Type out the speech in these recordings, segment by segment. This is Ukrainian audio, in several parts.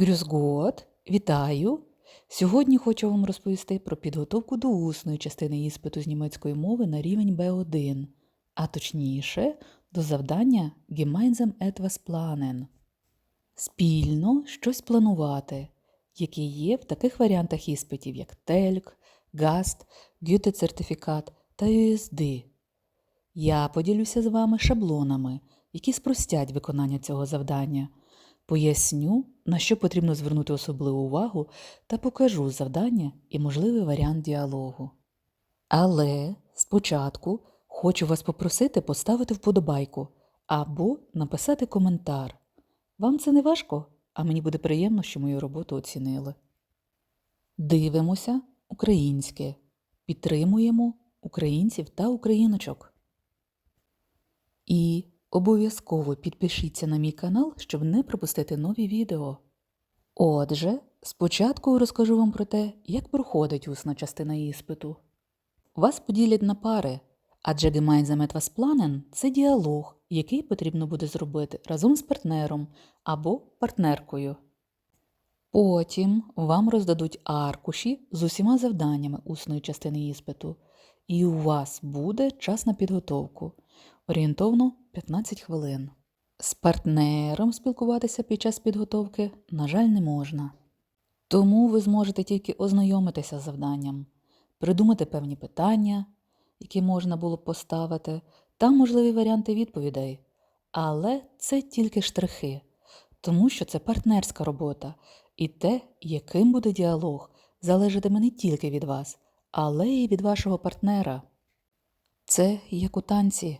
Грюзгот, вітаю! Сьогодні хочу вам розповісти про підготовку до усної частини іспиту з німецької мови на рівень B1, а точніше до завдання Gemeinsam etwas planen. Спільно щось планувати, які є в таких варіантах іспитів, як TELC, GAST, Goethe-сертифікат та USD. Я поділюся з вами шаблонами, які спростять виконання цього завдання. Поясню, на що потрібно звернути особливу увагу та покажу завдання і можливий варіант діалогу. Але спочатку хочу вас попросити поставити вподобайку або написати коментар. Вам це не важко, а мені буде приємно, що мою роботу оцінили. Дивимося українське. Підтримуємо українців та україночок. І обов'язково підпишіться на мій канал, щоб не пропустити нові відео. Отже, спочатку розкажу вам про те, як проходить усна частина іспиту. Вас поділять на пари, адже Gemeinsam etwas planen – це діалог, який потрібно буде зробити разом з партнером або партнеркою. Потім вам роздадуть аркуші з усіма завданнями усної частини іспиту, і у вас буде час на підготовку орієнтовно 15 хвилин. З партнером спілкуватися під час підготовки, на жаль, не можна. Тому ви зможете тільки ознайомитися з завданням, придумати певні питання, які можна було б поставити, та можливі варіанти відповідей. Але це тільки штрихи, тому що це партнерська робота, і те, яким буде діалог, залежатиме не тільки від вас, але й від вашого партнера. Це як у танці.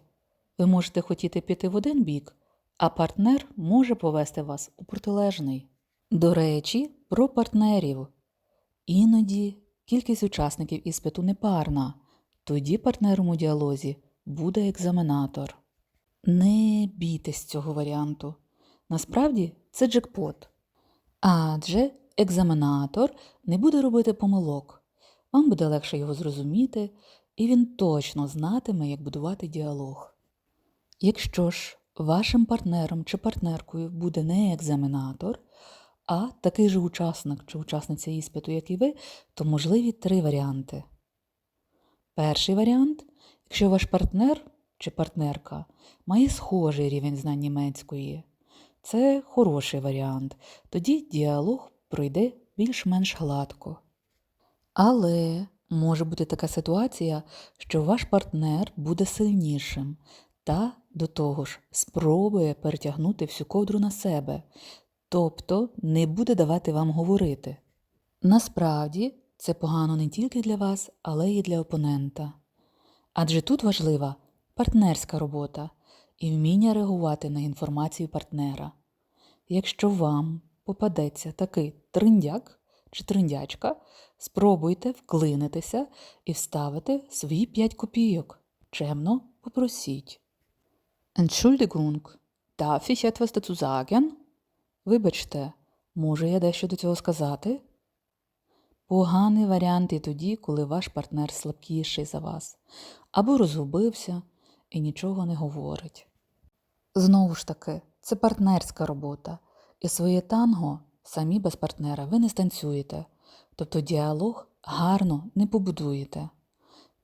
Ви можете хотіти піти в один бік, а партнер може повести вас у протилежний. До речі, про партнерів. Іноді кількість учасників іспиту непарна, тоді партнером у діалозі буде екзаменатор. Не бійтесь цього варіанту. Насправді це джекпот. Адже екзаменатор не буде робити помилок. Вам буде легше його зрозуміти, і він точно знатиме, як будувати діалог. Якщо ж вашим партнером чи партнеркою буде не екзаменатор, а такий же учасник чи учасниця іспиту, як і ви, то можливі три варіанти. Перший варіант, якщо ваш партнер чи партнерка має схожий рівень знань німецької, це хороший варіант, тоді діалог пройде більш-менш гладко. Але може бути така ситуація, що ваш партнер буде сильнішим та до того ж спробує перетягнути всю ковдру на себе, тобто не буде давати вам говорити. Насправді це погано не тільки для вас, але й для опонента. Адже тут важлива партнерська робота і вміння реагувати на інформацію партнера. Якщо вам попадеться такий триндяк чи триндячка, спробуйте вклинитися і вставити свої 5 копійок. Чемно попросіть. Entschuldigung, darf ich etwas dazu sagen? Вибачте, можу я дещо до цього сказати? Поганий варіант і тоді, коли ваш партнер слабкіший за вас, або розгубився і нічого не говорить. Знову ж таки, це партнерська робота, і своє танго самі без партнера ви не станцюєте, тобто діалог гарно не побудуєте.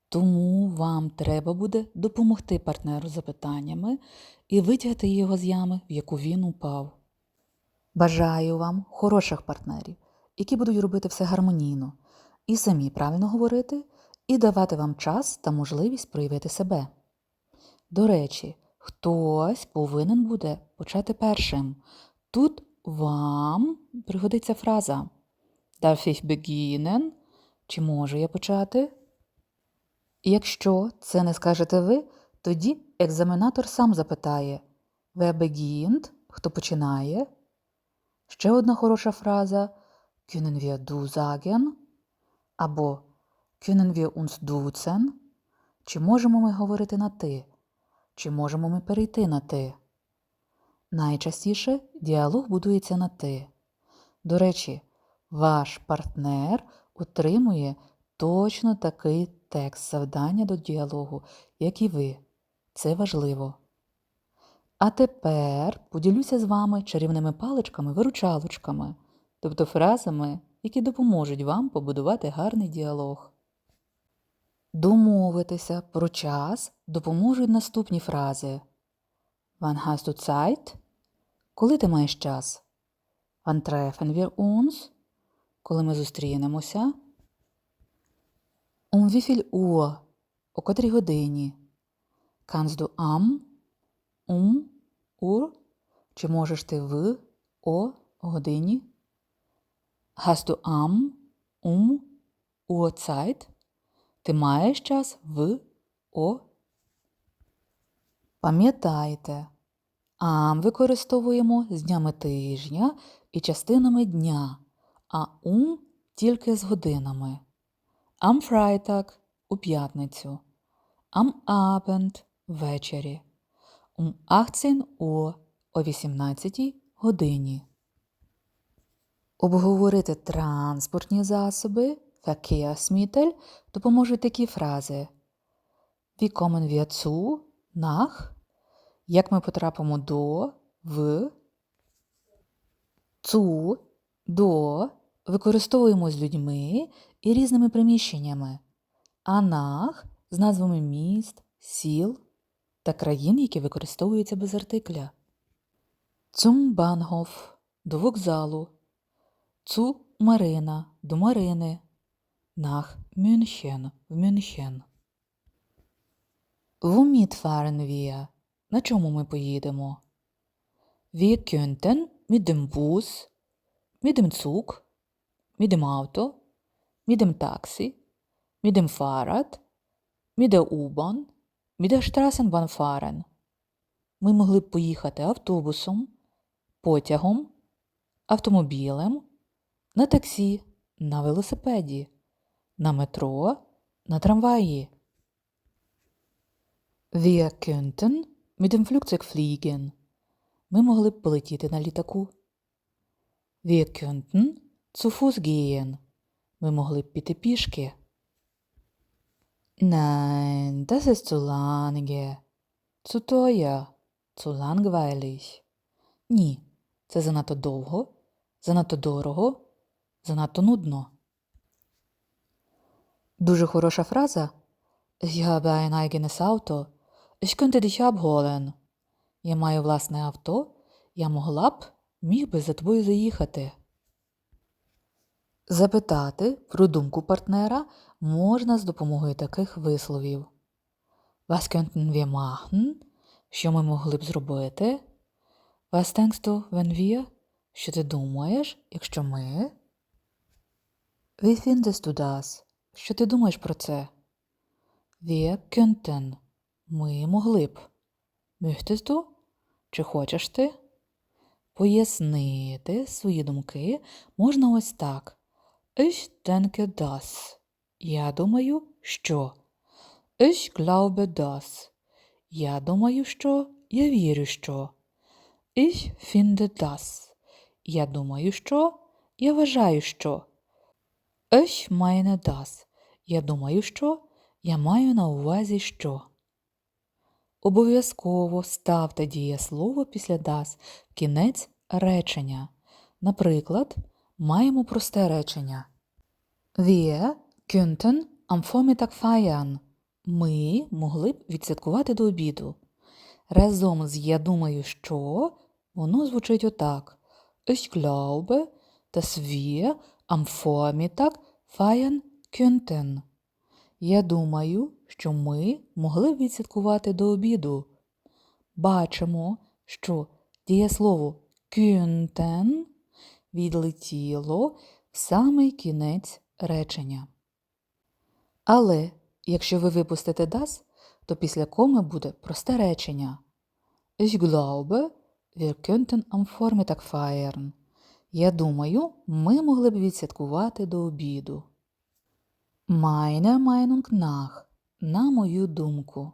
Тому вам треба буде допомогти партнеру запитаннями і витягти його з ями, в яку він упав. Бажаю вам хороших партнерів, які будуть робити все гармонійно, і самі правильно говорити, і давати вам час та можливість проявити себе. До речі, хтось повинен буде почати першим. Тут вам пригодиться фраза Darf ich beginnen? Чи можу я почати? Якщо це не скажете ви, тоді екзаменатор сам запитає Wer? Хто починає? Ще одна хороша фраза Können wir du sagen? Або Können wir uns duzen? Чи можемо ми говорити на ти? Чи можемо ми перейти на ти? Найчастіше діалог будується на ти. До речі, ваш партнер утримує точно такий текст завдання до діалогу, як і ви. Це важливо. А тепер поділюся з вами чарівними паличками-виручалочками. тобто фразами, які допоможуть вам побудувати гарний діалог. Домовитися про час допоможуть наступні фрази. Wann hast du Zeit? Коли ти маєш час? Wann treffen wir uns? Коли ми зустрінемося? Um viel Uhr? О котрій годині? Kannst am? Um? Uhr? Чи можеш ти в? О годині? Hast du am? Um? Uhrzeit? Ти маєш час в о. Пам'ятайте, ам використовуємо з днями тижня і частинами дня, а ум тільки з годинами. Am Freitag – у п'ятницю. Am Abend – ввечері. Um 18 Uhr – о 18 годині. Обговорити транспортні засоби Verkehrsmittel допоможуть такі фрази. Wie kommen wir zu? Nach? Як ми потрапимо до в Zu до використовуємо з людьми і різними приміщеннями, а nach з назвами міст, сіл та країн, які використовуються без артикля. Bahnhof – до вокзалу. Zu Марина – до Марини. Nach München – в Мюнхен. Fahren? На чому ми поїдемо? Wir könnten mit dem Bus, mit dem Zug, mit dem Taxi, mit dem Fahrrad, mit der U-Bahn, mit der Straßenbahn fahren. Ми могли б поїхати автобусом, потягом, автомобілем, на таксі, на велосипеді, на метро, на трамваї. Wir könnten mit dem Flugzeug fliegen. Ми могли б полетіти на літаку. Wir könnten zu Fuß gehen. Ми могли б піти пішки. Nein, das ist zu lange. Zu teuer. Zu langweilig. Ні, це занадто довго, занадто дорого, занадто нудно. Дуже хороша фраза. Ich habe ein eigenes Auto. Ich könnte dich abholen. Я маю власне авто. Я могла б, міг би за тобою заїхати. Запитати про думку партнера можна з допомогою таких висловів. Was könnten wir machen? Що ми могли б зробити? Was denkst du, wenn wir? Що ти думаєш, якщо ми? Wie findest du das? Що ти думаєш про це? Wir könnten. Ми могли б. Möchtest du? Чи хочеш ти? Пояснити свої думки можна ось так. Ich denke das. Я думаю, що. Ich glaube das. Я думаю, що. Я вірю, що. Ich finde das. Я думаю, що. Я вважаю, що. Ich meine das. Я думаю, що. Я маю на увазі, що. Обов'язково ставте дієслово після das в кінець речення. Наприклад, маємо просте речення. Wir könnten am Vormittag feiern. Ми могли б відсвяткувати до обіду. Разом з я думаю, що воно звучить отак. Ich glaube, dass wir am Vormittag feiern könnten. Я думаю, що ми могли б відсвяткувати до обіду. Бачимо, що дієслово könnten відлетіло в самий кінець речення. Але якщо ви випустите das, то після коми буде просте речення. Ich glaube, wir könnten am Vormittag feiern. Я думаю, ми могли б відсвяткувати до обіду. Meine Meinung nach. На мою думку.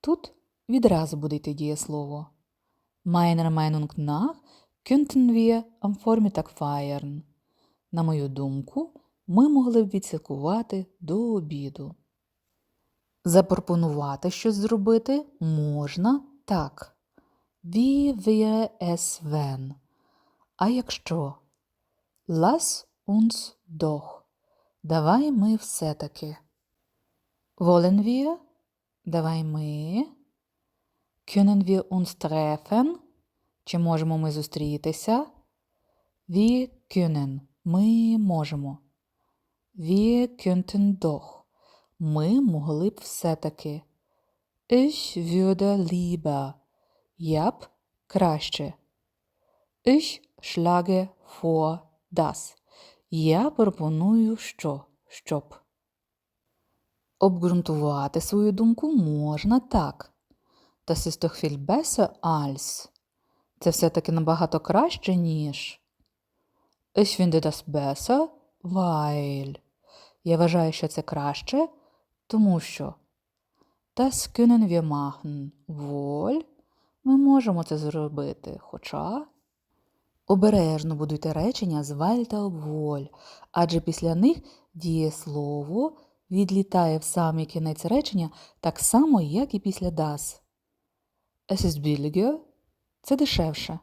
Тут відразу буде йти дієслово. Meiner Meinung nach könnten wir am Vormittag feiern. На мою думку, ми могли б відсвяткувати до обіду. Запропонувати щось зробити можна так. Wie es wenn? А якщо? Lass uns doch. Давай ми все-таки. Wollen wir? Давай ми. Können wir uns treffen? Чи можемо ми зустрітися? Wir können. Ми можемо. Wir könnten doch. Ми могли б все-таки. Ich würde lieber. Я б краще. Ich schlage vor das. Я пропоную що? Щоб. Обґрунтувати свою думку можна так. Das ist doch viel besser als. Це все-таки набагато краще, ніж. Ich finde das besser, weil. Я вважаю, що це краще, тому що. Das können wir machen. Wohl. Ми можемо це зробити, хоча. Обережно будуйте речення з weil та обволь, адже після них дієслово відлітає в самий кінець речення так само, як і після das. Es ist billiger – це дешевше.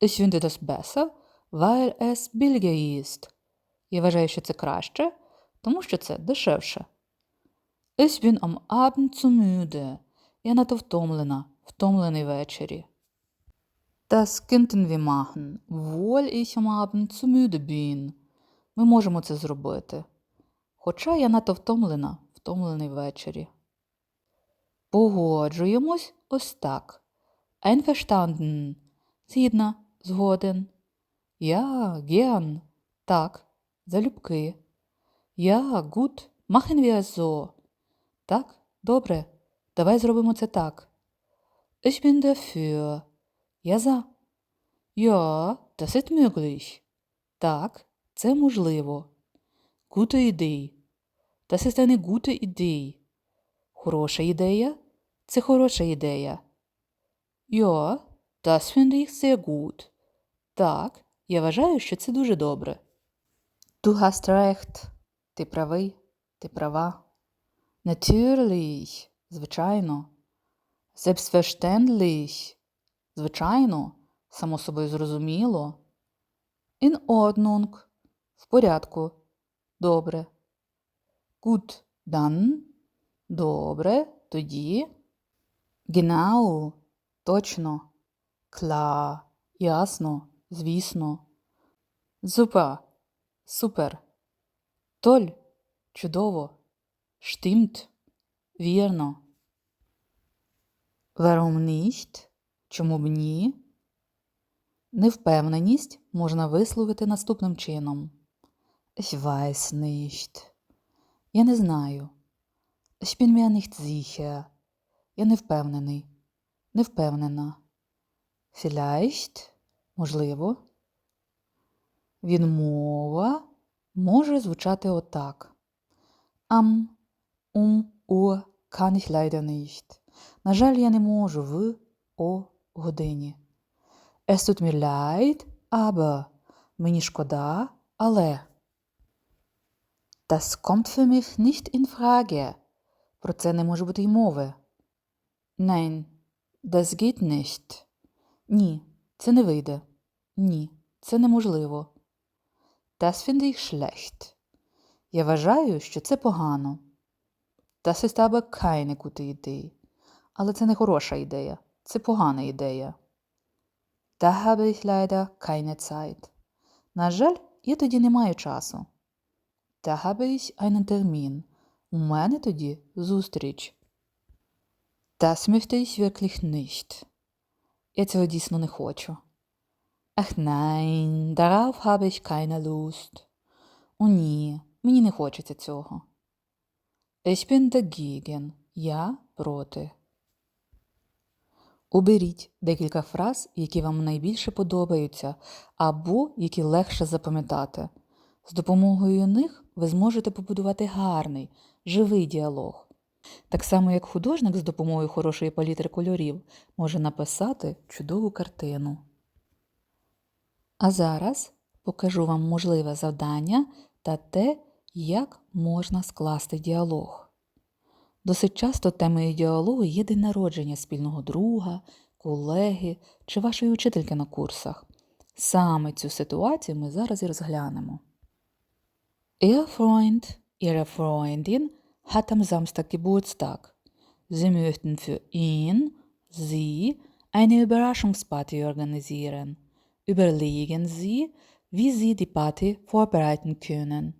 Ich finde das besser, weil es billiger ist. Я вважаю, що це краще, тому що це дешевше. Ich bin am Abend zu müde. Я надто втомлена, втомлений ввечері. Das könnten wir machen, wohl ich am Abend zu müde bin. Ми можемо це зробити. Хоча я надто втомлена, втомлений ввечері. Погоджуємось ось так. Einverstanden. Згідна, згоден. Ja, gern. Так, залюбки. Wir es so. Так, добре. Давай зробимо це так. Ich bin dafür. Я за. Ja, das ist möglich. Так, це можливо. Gute Idee. Das ist eine gute Idee. Хороша ідея. Це хороша ідея. Ja, das finde ich sehr gut. Так, я вважаю, що це дуже добре. Du hast recht. Ти правий, ти права. Natürlich. Звичайно. Selbstverständlich. Звичайно, само собою зрозуміло. In Ordnung. В порядку. Добре. Gut, dann. Добре, тоді. Genau. Точно. Klar. Ясно. Звісно. Super. Супер. Толь. Чудово. Stimmt. Вірно. Warum? Чому б ні? Невпевненість можна висловити наступним чином. Ich. Я не знаю. Ich bin. Я не впевнений. Не впевнена. Vielleicht. Можливо. Відмова може звучати отак. Am, um, Uhr kann ich leider nicht. На жаль, я не можу в о годині. Es tut mir leid, aber. Мені шкода, але. Das kommt für mich nicht in Frage. Про це не може бути й мови. Nein, das geht nicht. Ні, це не вийде. Ні, це неможливо. Das finde ich schlecht. Я вважаю, що це погано. Das ist aber keine gute Idee. Але це не хороша ідея. Це погана ідея. Da habe ich leider keine Zeit. На жаль, я тоді не маю часу. Da habe ich einen Termin. У мене тоді зустріч. Das möchte ich wirklich nicht. Я цього дійсно не хочу. Ach nein, darauf habe ich keine Lust. О ні, мені не хочеться цього. Ich bin dagegen. Я проти. Оберіть декілька фраз, які вам найбільше подобаються, або які легше запам'ятати. З допомогою них ви зможете побудувати гарний, живий діалог. Так само, як художник з допомогою хорошої палітри кольорів може написати чудову картину. А зараз покажу вам можливе завдання та те, як можна скласти діалог. Досить часто темою діалогу є день народження спільного друга, колеги чи вашої учительки на курсах. Саме цю ситуацію ми зараз і розглянемо. Ihr Freund, Ihre Freundin hat am Samstag Geburtstag. Sie möchten für ihn, sie, eine Überraschungsparty organisieren. Überlegen Sie, wie Sie die Party vorbereiten können.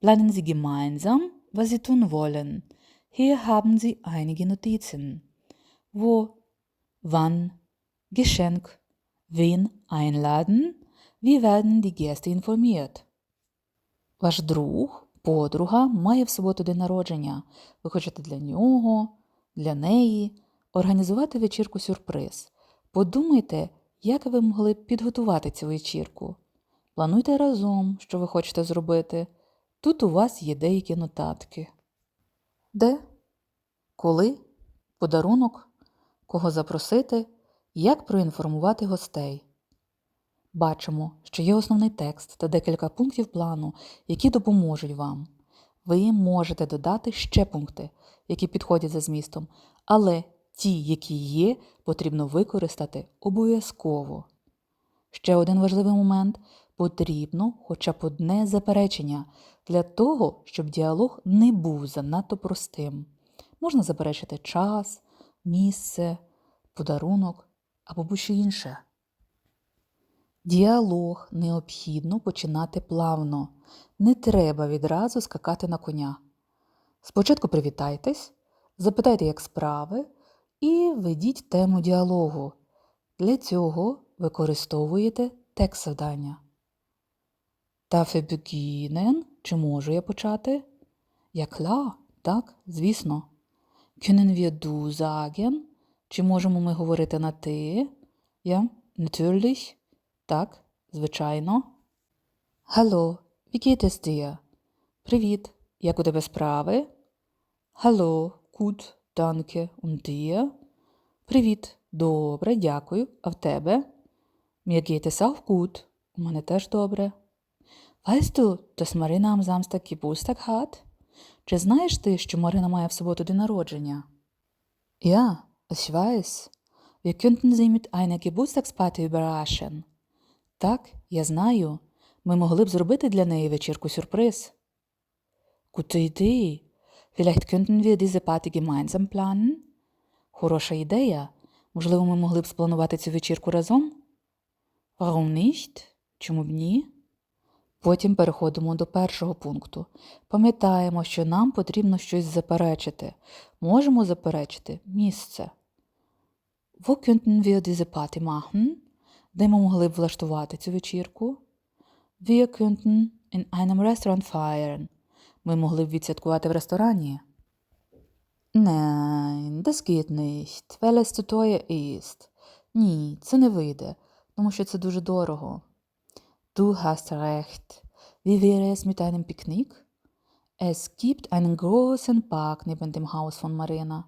Planen Sie gemeinsam, was Sie tun wollen. Hier haben Sie einige Notizen. Wo, wann, Geschenk, wen einladen, wie werden die Gäste informiert. Ваш друг, подруга має в суботу день народження. Ви хочете для нього, для неї організувати вечірку сюрприз. Подумайте, як ви могли б підготувати цю вечірку. Плануйте разом, що ви хочете зробити. Тут у вас є деякі нотатки. Де? Коли? Подарунок? Кого запросити? Як проінформувати гостей? Бачимо, що є основний текст та декілька пунктів плану, які допоможуть вам. Ви можете додати ще пункти, які підходять за змістом, але ті, які є, потрібно використати обов'язково. Ще один важливий момент потрібно хоча б одне заперечення для того, щоб діалог не був занадто простим. Можна заперечити час, місце, подарунок або будь-що інше. Діалог необхідно починати плавно. Не треба відразу скакати на коня. Спочатку привітайтесь, запитайте, як справи, і ведіть тему діалогу. Для цього використовуєте текст завдання. Darf ich? Чи можу я почати? Ja klar, так, звісно. Können wir du? Чи можемо ми говорити на ти? Ja, natürlich. Так, звичайно. Hallo, wie geht es dir? Привіт, як у тебе справи? Hallo, gut, danke. Und dir? Привіт, добре, дякую. А в тебе? Mir geht es auch gut. У мене теж добре. Weißt du, dass Marina am Samstag Geburtstag hat? Чи знаєш ти, що Марина має в суботу день народження? Ja, ich weiß. Wir könnten sie mit einer Geburtstagsparty überraschen. Так, я знаю. Ми могли б зробити для неї вечірку сюрприз. Gute Idee. Vielleicht könnten wir diese Party gemeinsam planen? Хороша ідея. Можливо, ми могли б спланувати цю вечірку разом? Warum nicht? Чому б ні? Потім переходимо до першого пункту. Пам'ятаємо, що нам потрібно щось заперечити. Можемо заперечити місце. Wo könnten wir diese Party machen? Де ми могли б влаштувати цю вечірку? Wir könnten in einem Restaurant feiern. Ми могли б відсвяткувати в ресторані. Nein, das geht nicht, weil es zu. Ні, це не вийде, тому що це дуже дорого. Du hast recht. Wie wäre es mit einem Picknick? Es gibt einen großen Park neben dem Haus von Marina.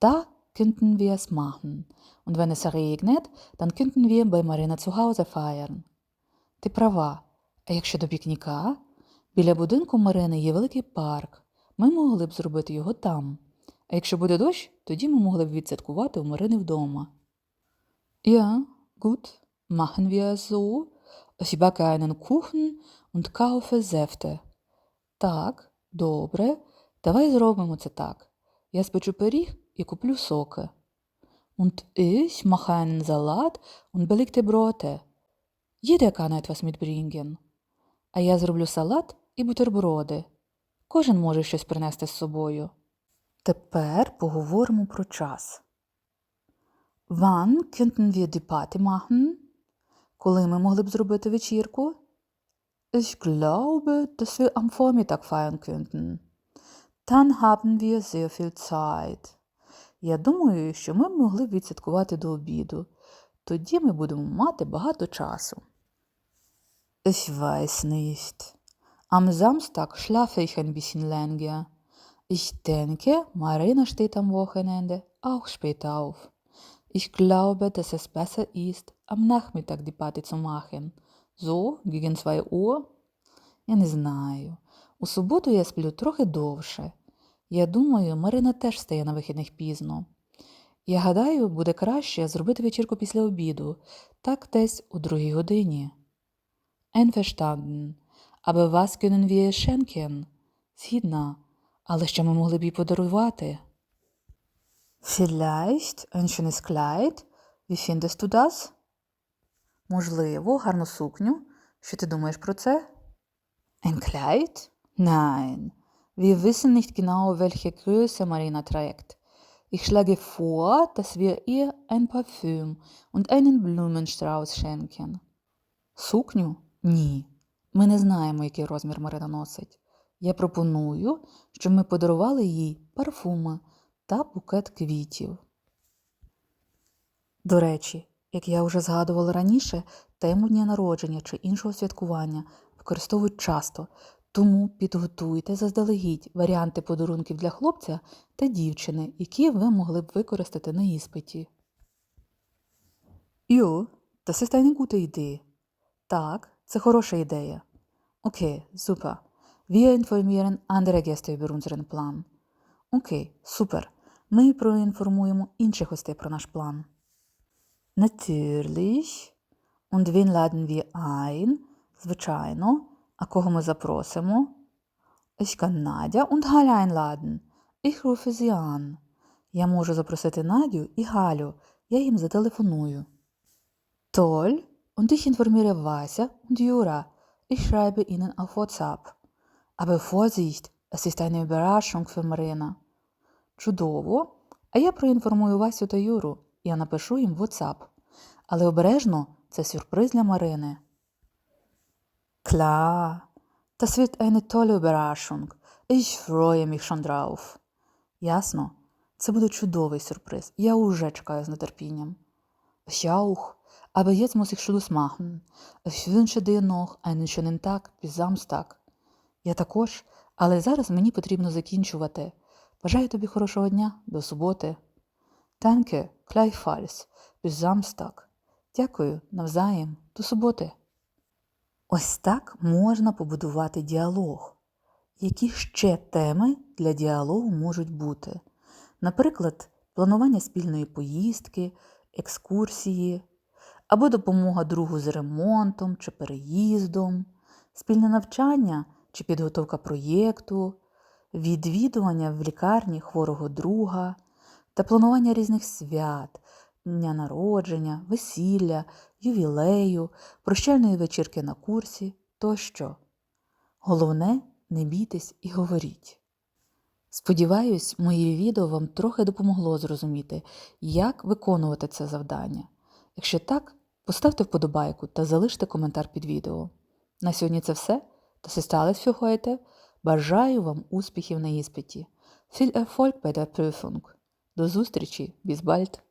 Da könnten wir es machen. Und wenn es regnet, dann könnten wir bei Marina zu Hause feiern. Ти права. А якщо до пікніка? Біля будинку Марини є великий парк. Ми могли б зробити його там. А якщо буде дощ, тоді ми могли б відсвяткувати у Марини вдома. Ja, gut, machen wir so. Ich backe und kaufe Säfte. Так, добре. Давай зробимо це так. Я спечу пиріг і куплю соки. Und ich mache einen Salat und belegte Brote. Jeder kann etwas mitbringen. А я зроблю салат і бутерброди. Кожен може щось принести з собою. Тепер поговоримо про час. Wann könnten wir die Party? Коли ми могли б зробити вечірку? Ich glaube, dass wir am Vormittag feiern könnten. Dann haben wir sehr viel Zeit. Я думаю, що ми могли б відсвяткувати до обіду. Тоді ми будемо мати багато часу. Ich weiß nicht. Am Samstag schlafe ich ein bisschen länger. Ich denke, Marina steht am Wochenende auch später auf. Ich glaube, dass es besser ist, am Nachmittag die Party zu machen. So, gegen 2 Uhr? Я не знаю. У суботу я сплю трохи довше. Я думаю, Марина теж стає на вихідних пізно. Я гадаю, буде краще зробити вечірку після обіду, так десь у другій годині. Einverstanden. Was können wir schenken? Згідна. Але що ми могли б їй подарувати? Vielleicht ein schönes Kleid. Wie findest du das? Можливо, гарну сукню. Що ти думаєш про це? Ein Kleid? Nein. Wir wissen nicht genau, welche Größe Marina trägt. Ich schlage vor, dass wir ihr ein Parfüm und einen Blumenstrauß schenken. Сукню? Ні. Ми не знаємо, який розмір Марина носить. Я пропоную, щоб ми подарували їй парфуми та букет квітів. До речі, як я вже згадувала раніше, тему дня народження чи іншого святкування використовують часто, тому підготуйте заздалегідь варіанти подарунків для хлопця та дівчини, які ви могли б використати на іспиті. Jo, das ist eine gute Idee. Так, це хороша ідея. Окей, super. Wir informieren andere Gäste über unseren Plan. Окей, супер. Ми проінформуємо інших гостей про наш план. Natürlich. Und wen laden wir ein? Звичайно. А кого ми запросимо? Ich kann Nadja und Галя einladen. Ich rufe sie an. Я можу запросити Надю і Галю. Я їм зателефоную. Toll. Und ich informiere Вася und Jura. Ich schreibe ihnen auf WhatsApp. Aber Vorsicht, es ist eine Überraschung für Marina. Чудово. А я проінформую Васю та Юру. Я напишу їм в WhatsApp. Але обережно це сюрприз для Марини. Klar, das wird eine tolle Überraschung. Ich freue mich schon drauf. Ясно? Це буде чудовий сюрприз. Я уже чекаю з нетерпінням. Auch. Aber jetzt muss ich Schluss machen. Ich wünsche dir noch einen schönen Tag bis Samstag. Я також, але зараз мені потрібно закінчувати. Бажаю тобі хорошого дня до суботи. Danke, gleichfalls. Bis Samstag. Дякую, навзаєм, до суботи. Ось так можна побудувати діалог. Які ще теми для діалогу можуть бути? Наприклад, планування спільної поїздки, екскурсії, або допомога другу з ремонтом чи переїздом, спільне навчання чи підготовка проєкту, відвідування в лікарні хворого друга та планування різних свят, дня народження, весілля, ювілею, прощальної вечірки на курсі тощо. Головне, не бійтесь і говоріть. Сподіваюсь, моє відео вам трохи допомогло зрозуміти, як виконувати це завдання. Якщо так, поставте вподобайку та залиште коментар під відео. На сьогодні це все. Das ist alles für. Бажаю вам успіхів на іспиті. Viel Erfolg bei Prüfung. До зустрічі, bis!